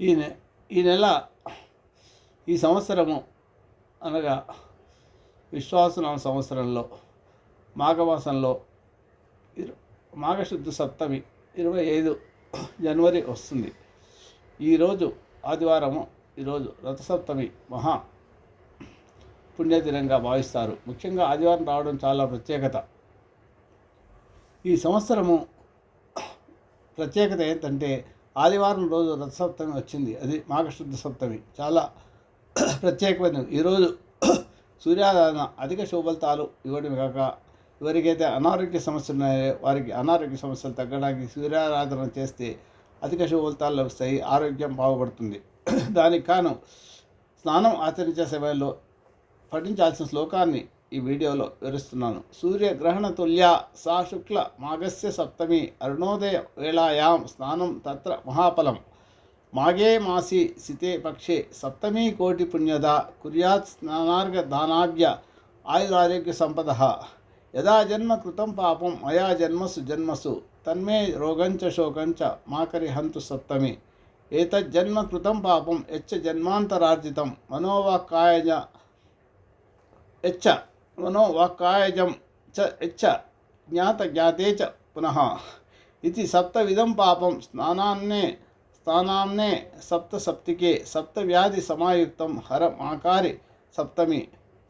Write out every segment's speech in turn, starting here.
ఈ నె ఈ నెల ఈ సంవత్సరము అనగా విశ్వాసనామ సంవత్సరంలో మాఘమాసంలో మాఘశుద్ధ సప్తమి ఇరవై ఐదు జనవరి వస్తుంది. ఈరోజు ఆదివారము ఈరోజు రథసప్తమి మహా పుణ్యదినంగా భావిస్తారు. ముఖ్యంగా ఆదివారం రావడం చాలా ప్రత్యేకత. ఈ సంవత్సరము ప్రత్యేకత ఏంటంటే ఆదివారం రోజు రథసప్తమి వచ్చింది. అది మాఘశుద్ధ సప్తమి. చాలా ప్రత్యేకమైనది. ఈరోజు సూర్యారాధన అధిక శుభలతాలు ఇవ్వడం కాక ఎవరికైతే అనారోగ్య సమస్యలు ఉన్నాయో వారికి అనారోగ్య సమస్యలు తగ్గడానికి సూర్యారాధన చేస్తే అధిక శుభలతాలు లభిస్తాయి. ఆరోగ్యం బాగుపడుతుంది. దానికి కాను స్నానం ఆచరించే సమయంలో పఠించాల్సిన శ్లోకాన్ని ఈ వీడియోలో వివరిస్తున్నాను. సూర్యగ్రహణ తుల్య సా శుక్ల మాఘస్య సప్తమి అరుణోదయ వేళాయాం స్నానం తత్ర మహాఫలం. మాఘే మాసి సితే పక్షే సప్తమీ కోటి పుణ్యద కుర్యాత్ స్నానార్ఘ దానాభ్య ఆయురారోగ్య సంపద. యదా జన్మ కృతం పాపం మయా జన్మసు జన్మసు తన్మే రోగంచ శోకంచ మాకరి హంతు సప్తమి. ఏతజ్జన్మ కృతం పాపం యచ్చ జన్మాంతరార్జితం మనోవాక్కాయజ యచ్చ మనోవాక్కాయజం చ యచ్చ జ్ఞాత జ్ఞాతే చ పునః ఇది సప్తవిధం పాపం స్నానాన్నే స్థానాన్నే సప్త సప్తికే సప్త వ్యాధి సమాయుక్తం హర ఆకారి సప్తమి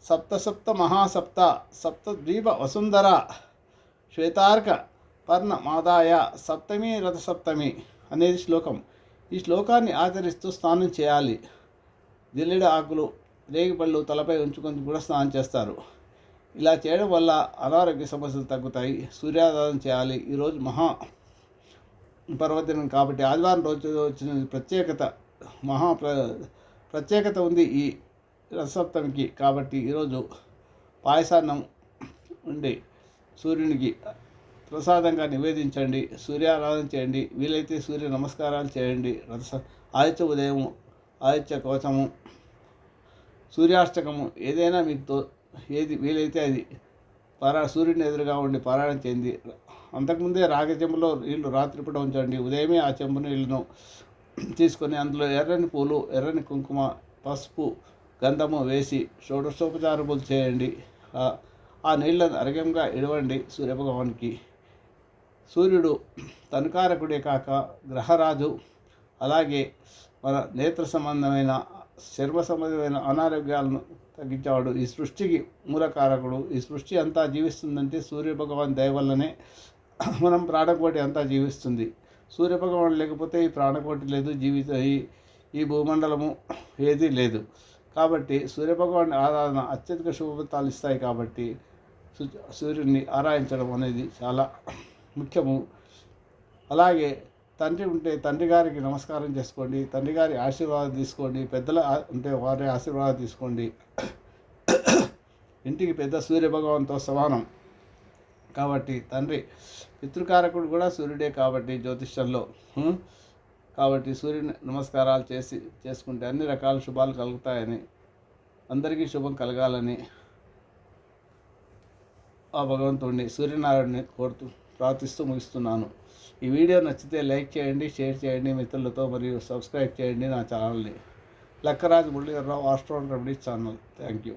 సప్త సప్త మహాసప్త సప్త ద్వీప వసుంధర శ్వేతార్క పర్ణమాదాయ సప్తమి రథసప్తమి అనేది శ్లోకం ఈ శ్లోకాన్ని ఆచరిస్తూ స్నానం చేయాలి. జిల్లెడ ఆకులు రేగిపళ్ళు తలపై ఉంచుకొని కూడా స్నానం చేస్తారు. ఇలా చేయడం వల్ల అనారోగ్య సమస్యలు తగ్గుతాయి. సూర్యారాధన చేయాలి. ఈరోజు మహా పర్వదినం కాబట్టి ఆదివారం రోజు వచ్చిన ప్రత్యేకత మహా ప్ర ప్రత్యేకత ఉంది ఈ రథసప్తమికి కాబట్టి ఈరోజు పాయసాన్నం ఉండి సూర్యునికి ప్రసాదంగా నివేదించండి. సూర్యారాధన చేయండి. వీలైతే సూర్య నమస్కారాలు చేయండి. రథ ఆదిత్య ఉదయము ఆదిత్య కవచము సూర్యాష్టకము ఏదైనా మీకు తో ఏది వీలైతే అది పారా సూర్యుని ఎదురుగా ఉండి పారాయణం చెంది అంతకుముందే రాగి చెంబులో నీళ్ళు రాత్రిపూట ఉంచండి. ఉదయమే ఆ చెంబు నీళ్ళను తీసుకొని అందులో ఎర్రని పూలు ఎర్రని కుంకుమ పసుపు గంధము వేసి షోడశోపచారములు చేయండి. ఆ- ఆ నీళ్ళను అరగంగా ఇడవండి సూర్యభగవానికి సూర్యుడు తనుకారకుడే కాక గ్రహరాజు. అలాగే మన నేత్ర సంబంధమైన చర్మ సంబంధమైన అనారోగ్యాలను తగ్గించేవాడు. ఈ సృష్టికి మూలకారకుడు. ఈ సృష్టి అంతా జీవిస్తుందంటే సూర్యభగవాన్ దయ వల్లనే మనం ప్రాణకోటి అంతా జీవిస్తుంది. సూర్యభగవాన్ లేకపోతే ఈ ప్రాణకోటి లేదు. జీవిత ఈ ఈ భూమండలము ఏదీ లేదు. కాబట్టి సూర్యభగవాన్ ఆరాధన అత్యధిక శుభఫలితాలు ఇస్తాయి కాబట్టి సూర్యుడిని ఆరాధించడం అనేది చాలా ముఖ్యము. అలాగే తండ్రి ఉంటే తండ్రి గారికి నమస్కారం చేసుకోండి తండ్రి గారి ఆశీర్వాదం తీసుకోండి పెద్దల ఉంటే వారి ఆశీర్వాదం తీసుకోండి. ఇంటికి పెద్ద సూర్య భగవాన్తో సమానం. కాబట్టి తండ్రి పితృకారకుడు కూడా సూర్యుడే కాబట్టి జ్యోతిష్యంలో కాబట్టి సూర్యుని నమస్కారాలు చేసి చేసుకుంటే అన్ని రకాల శుభాలు కలుగుతాయని అందరికీ శుభం కలగాలని ఆ భగవంతుడిని సూర్యనారాయణని కోరుతూ ప్రార్థిస్తూ ముగిస్తున్నాను. ఈ వీడియో నచ్చితే లైక్ చేయండి షేర్ చేయండి మిత్రులతో మరియు సబ్స్క్రైబ్ చేయండి నా ఛానల్ని. Lakkaraju Muralidhararao astro remedies channel. Thank you.